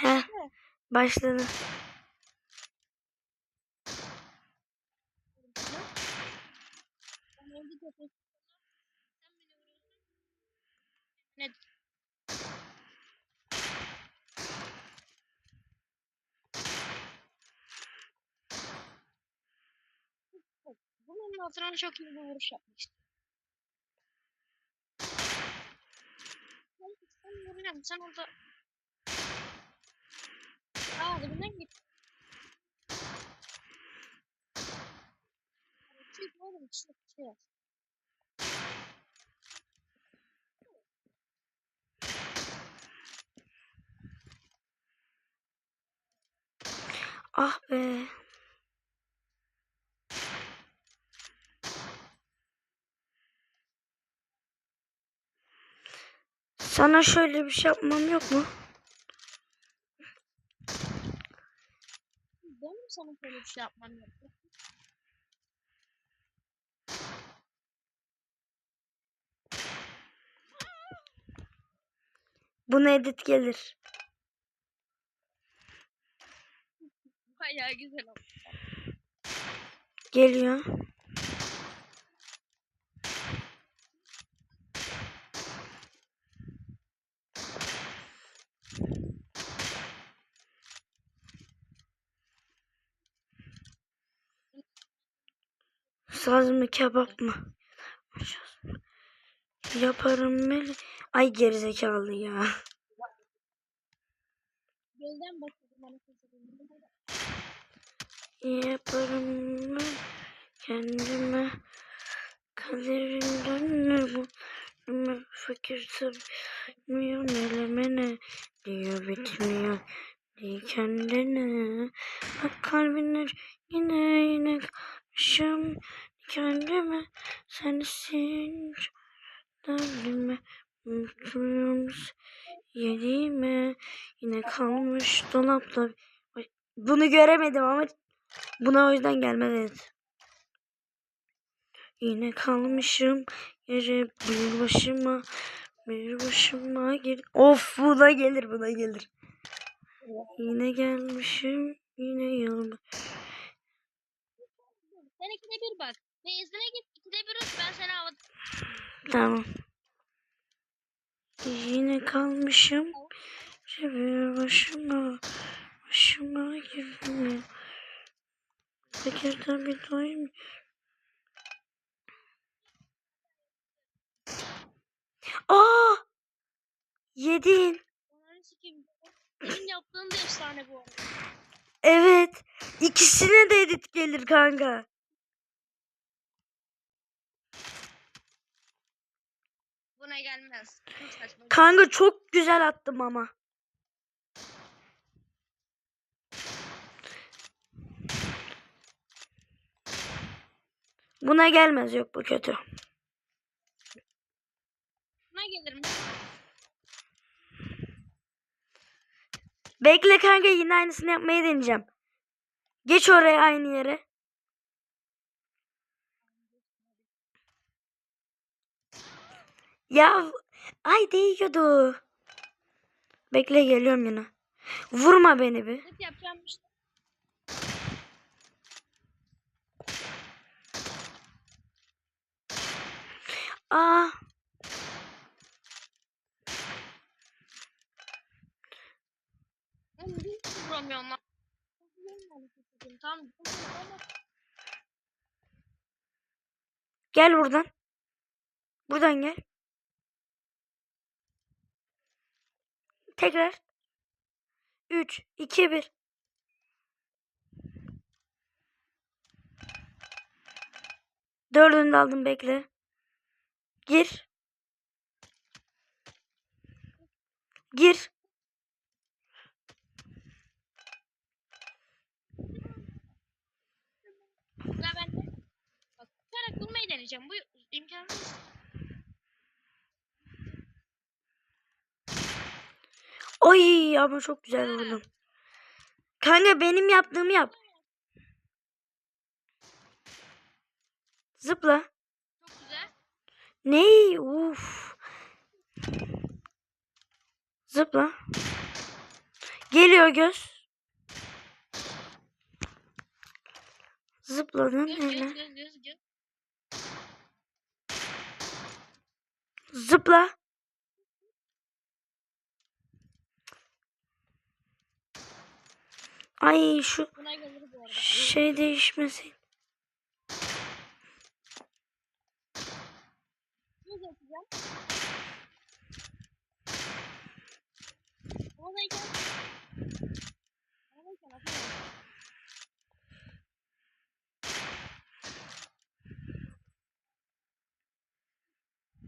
He başladı. Ne? Bunun altına çok iyi bir vuruş yapmıştı. Ben sen orada Aa dibinden git. Çık oğlum çık çık. Ah be. Sana şöyle bir şey yapmam yok mu? Benim sana böyle bir şey yapmam yok. Buna edit gelir. Bayağı güzel oldu. Geliyor. Saz mı kebap mı? Yaparım meli. Ay gerizekalı ya. Yaparım mı kendime kaderimden ne bu fakir sabmıyor melemene diyor bitmiyor diye kendine bak kalbinler yine yine kalmışım kendime sensin derdime mutluyum yediğime yine kalmış dolapta bunu göremedim ama buna o yüzden gelmez evet. Yine kalmışım yere bir başıma bir başıma gir. Of buna gelir buna gelir. Yine gelmişim yine yoluma. Sen ikide bir bak. Benzine git ikide bir uç ben seni havada. Tamam. Yine kalmışım bir başıma başıma girmiyor. Fakir tabi doymuyor. Aa! Yedin. Onları sikeyim. Senin yaptığın da efsane bu arada. Evet. İkisine de edit gelir kanka. Buna gelmez. Çok saçma. Kanka çok güzel attım ama. Buna gelmez yok bu kötü. Buna gelir mi? Bekle kanka yine aynısını yapmayı deneyeceğim. Geç oraya aynı yere. Ya ay değiyordu. Bekle geliyorum yine. Vurma beni bir. Hep yapacağım işte. Aa hiç vuramıyorum lan. Tamam. gel buradan. Buradan gel. Tekrar. 3 2 1 Dördünü de aldım bekle. Gir. Gir. Ya ben de bak tutarak bulmayı deneyeceğim. Bu imkansız. Oy ama çok güzel vurdum. Kanka benim yaptığımı yap. Zıpla. Çok güzel. Ney? Uf. Zıpla. Geliyor göz. Zıpladın Göz göz hele. göz göz göz. Zıpla. Ay şu şey değişmesin.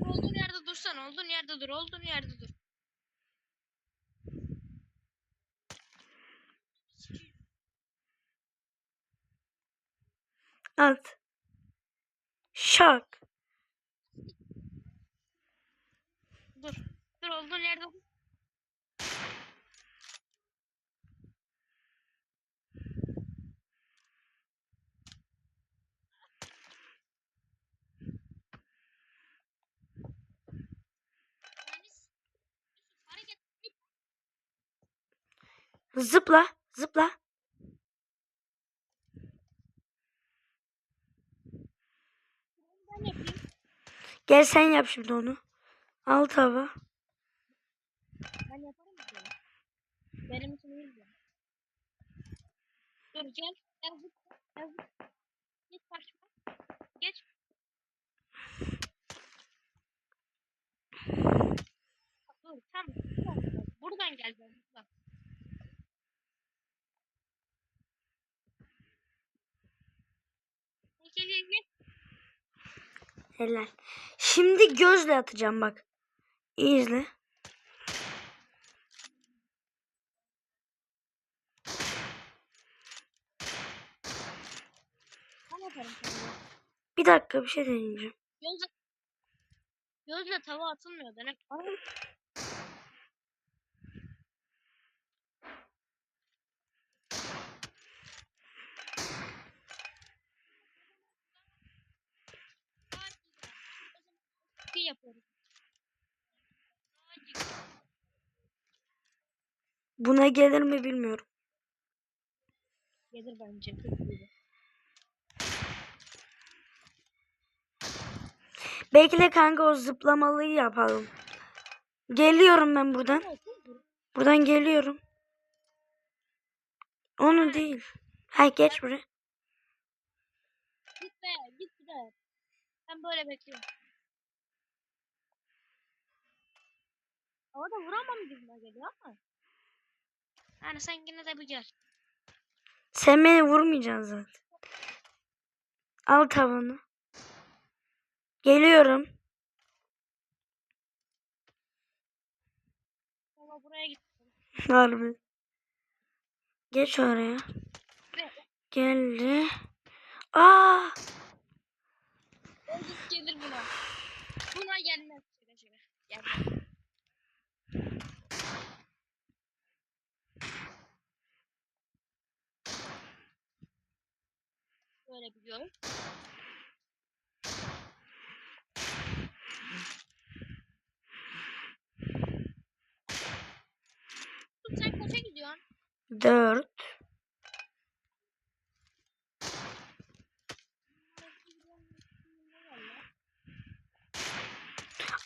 Olduğun yerde dursan, olduğun yerde dur, olduğun yerde dur. At. Şak. Dur. Dur olduğun yerde Zıpla. Zıpla. ben yapayım. Gel sen yap şimdi onu. Al tava. Ben yaparım ki. Benim için iyi mi? Dur gel. Gel zıp. Geç karşıma. Geç. Dur tam. Buradan gel ben. Buradan. Gel gel gel. Helal. Şimdi gözle atacağım bak. İyi izle. Bir dakika bir şey deneyeceğim. Gözle, gözle tava atılmıyor demek. Yapıyoruz. Buna gelir mi bilmiyorum. Gelir bence. Bekle kanka o zıplamalıyı yapalım. Geliyorum ben buradan. Buradan geliyorum. Onu değil. Ha geç buraya. Git be, git bir daha. Ben böyle bekliyorum. Havada vuramam gibime geliyor ama. Yani sen yine de bir gel. Sen beni vurmayacaksın zaten. Al tavanı. Geliyorum. Ama buraya git. Harbi. Geç oraya. Ve Geldi. Aa! Gelir buna. Buna gelmez. Gelmez. Böyle biliyorum. Sen kaça gidiyorsun? Dört.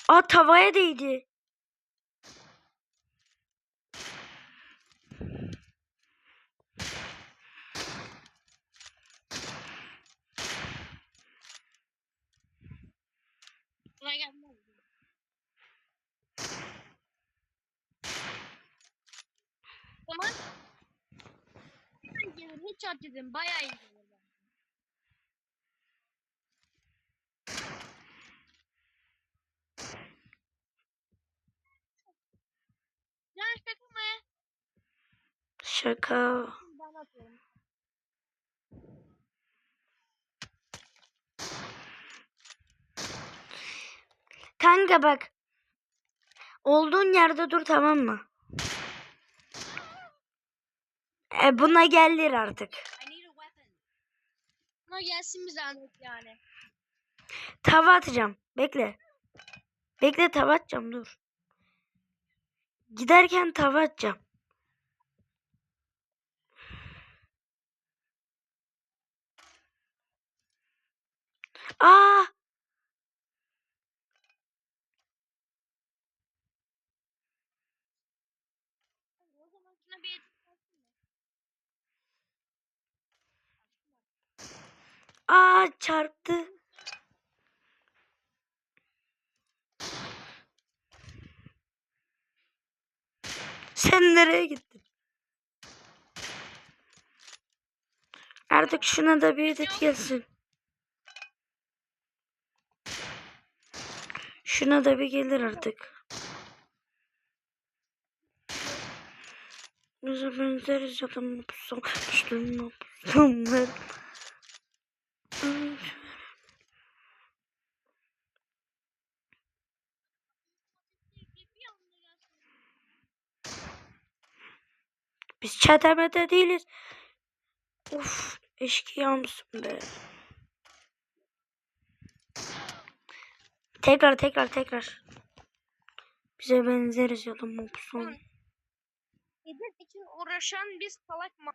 Aa tavaya değdi. Buna gelmez. Tamam. Hemen gelir. Hiç at dedim. Bayağı iyi gelir. bence. Can şaka mı? Şaka. Ben atıyorum. Kanka bak. Olduğun yerde dur tamam mı? E buna gelir artık. Buna gelsin bir zahmet yani. Tava atacağım. Bekle. Bekle tava atacağım dur. Giderken tava atacağım. Aa! O zaman şuna bir edit versene. Aa çarptı. Sen nereye gittin? Artık şuna da bir edit gelsin. Şuna da bir gelir artık. Bize benzeriz ya da mutlu. Üstüne mutlu. Bir anda gelsin. Biz çetemede değiliz. Of eşkıya be? Tekrar tekrar tekrar. Bize benzeriz ya da mutlu. Edit için uğraşan biz salak mı?